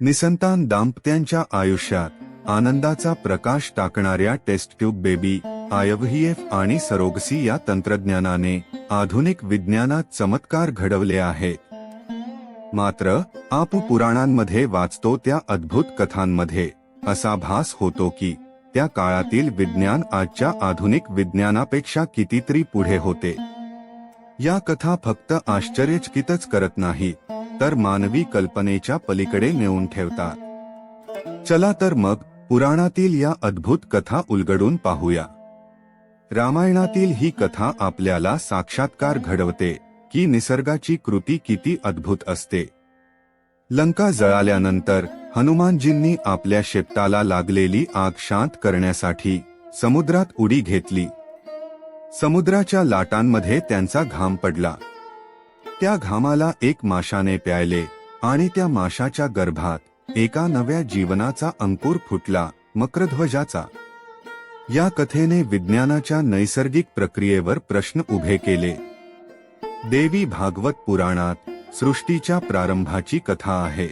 निसंतान दाम्पत्यांच्या आयुष्यात आनंदाचा प्रकाश टाकणाऱ्या टेस्ट ट्यूब बेबी आयव्हीएफ आणि सरोगसी या तंत्रज्ञानाने आधुनिक विज्ञानात चमत्कार घडवले आहेत. मात्र आप पुराणांमध्ये वाचतो त्या अद्भुत कथांमध्ये. असा भास होतो की त्या काळातील विज्ञान आजच्या आधुनिक विज्ञानापेक्षा कितीतरी पुढे होते. या कथा फक्त आश्चर्यचकितच करत नाही तर मानवी कल्पनेच्या पलीकडे नेऊन ठेवतात. चला तर मग पुराणातील या अद्भुत कथा उलगडून पाहूया. रामायणातील ही कथा आपल्याला साक्षात्कार घडवते की निसर्गाची कृती किती अद्भुत असते. लंका जळाल्यानंतर हनुमानजींनी आपल्या शेपटाला लागलेली आग शांत करण्यासाठी समुद्रात उडी घेतली. समुद्राच्या लाटांमध्ये त्यांचा घाम पडला. त्या घामाला एक माशाने प्यायले आणि त्या माशाच्या गर्भात एका नव्या जीवनाचा अंकुर फुटला मक्रध्वजाचा. या कथेने विज्ञानाच्या नैसर्गिक प्रक्रियेवर प्रश्न उभे केले. देवी भागवत पुराणात सृष्टीच्या प्रारंभाची कथा आहे.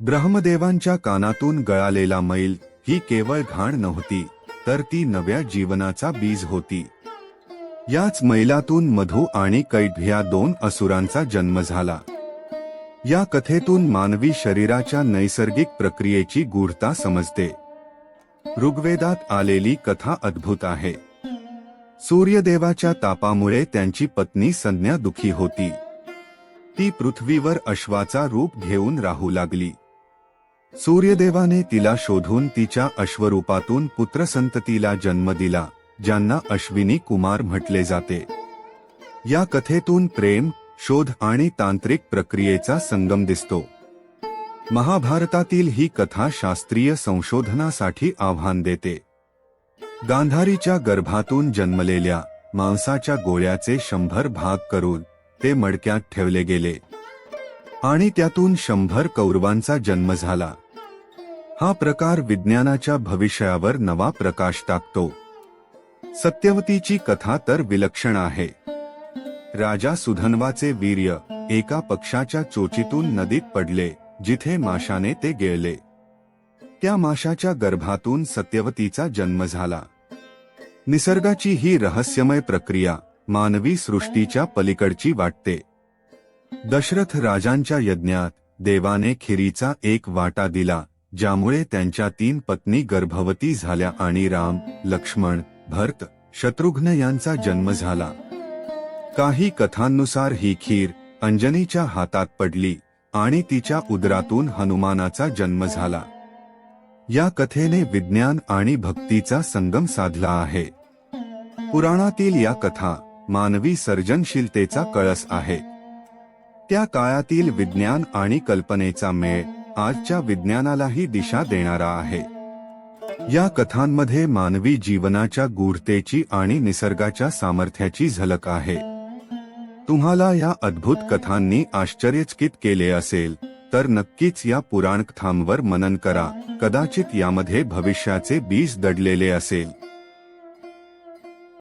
ब्रह्मदेवांच्या कानातून गळालेला मैल ही केवळ घाण नव्हती तर ती नव्या जीवनाचा बीज होती. याच मैलातून मधु आणि कैढ ह्या दोन असुरांचा जन्म झाला. या कथेतून मानवी शरीराच्या नैसर्गिक प्रक्रियेची गूढता समजते. ऋग्वेदात आलेली कथा अद्भुत आहे. सूर्यदेवाच्या तापामुळे त्यांची पत्नी संज्ञा दुखी होती. ती पृथ्वीवर अश्वाचा रूप घेऊन राहू लागली. सूर्यदेवाने तिला शोधून तिच्या अश्वरूपातून पुत्रसंततीला जन्म दिला. ज्यांना अश्विनी कुमार म्हटले जाते. या कथेतून प्रेम शोध आणि तांत्रिक प्रक्रियेचा संगम दिसतो. महाभारतातील ही कथा शास्त्रीय संशोधनासाठी आव्हान देते. गांधारीच्या गर्भातून जन्मलेल्या मांसाच्या गोळ्याचे शंभर भाग करून ते मडक्यात ठेवले गेले. आणि त्यातून शंभर कौरवांचा जन्म झाला. हा प्रकार विज्ञानाच्या भविष्यावर नवा प्रकाश टाकतो. सत्यवतीची कथा तर विलक्षण आहे. राजा सुधन्वाचे वीर्य एका पक्षाच्या चोचीतून नदीत पडले जिथे माशाने ते गेळले त्या माशाच्या गर्भातून सत्यवतीचा जन्म झाला. निसर्गाची ही रहस्यमय प्रक्रिया मानवी सृष्टीच्या पलीकडची वाटते. दशरथ राजांच्या यज्ञात देवाने खिरीचा एक वाटा दिला ज्यामुळे त्यांच्या तीन पत्नी गर्भवती झाल्या आणि राम लक्ष्मण भरत शत्रुघ्न यांचा जन्म झाला. काही कथांनुसार ही खीर अंजनीच्या हातात पडली आणि तिच्या उदरातून हनुमानाचा जन्म झाला. या कथेने विज्ञान आणि भक्तीचा संगम साधला आहे. पुराणातील या कथा मानवी सर्जनशीलतेचा कळस आहे. त्या काळातील विज्ञान आणि कल्पनेचा मेळ आजच्या विज्ञानालाही दिशा देणारा आहे. या कथांमध्ये मानवी जीवनाच्या गूढतेची आणि निसर्गाच्या सामर्थ्याची झलक आहे. तुम्हाला या अद्भुत कथांनी आश्चर्यचकित केले असेल तर नक्कीच या पुराणकथांवर मनन करा. कदाचित यामध्ये भविष्याचे बीज दडलेले असेल.